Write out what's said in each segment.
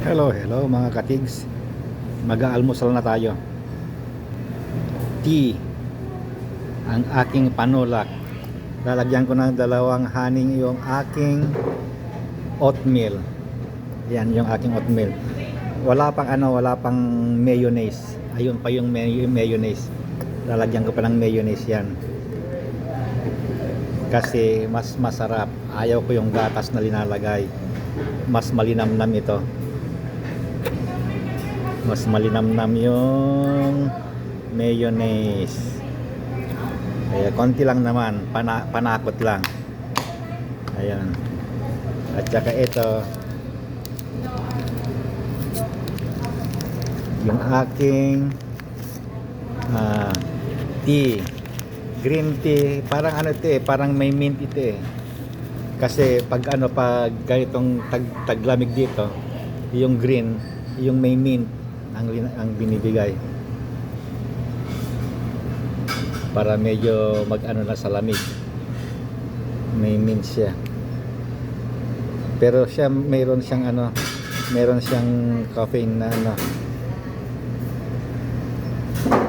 Hello, hello mga katigs. Mag-aalmusal na tayo. Tea. Ang aking panulak. Lalagyan ko ng dalawang haning yung aking oatmeal. Yan yung aking oatmeal. Wala pang ano, wala pang mayonnaise. Ayun pa yung may- mayonnaise. Lalagyan ko pa ng mayonnaise yan. Kasi mas masarap. Ayaw ko yung gatas na linalagay. Mas malinamnam ito mas malinamnam yung mayonnaise. Kaya konti lang naman pana, panakot lang. Ayan. At saka ito. Yung aking ah, tea. Green tea. Parang ano ito eh parang may mint ito eh. Kasi pag ano pag ganitong tag, taglamig dito yung green yung may mint ang, ang binibigay. Para medyo mag ano na sa lamig. May mint siya. Pero siya mayroon siyang ano mayroon siyang caffeine na ano.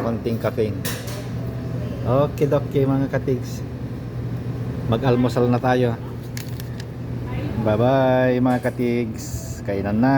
Konting caffeine. Okay okay mga katigs. Mag-almusal na tayo. Bye bye mga katigs. Kainan na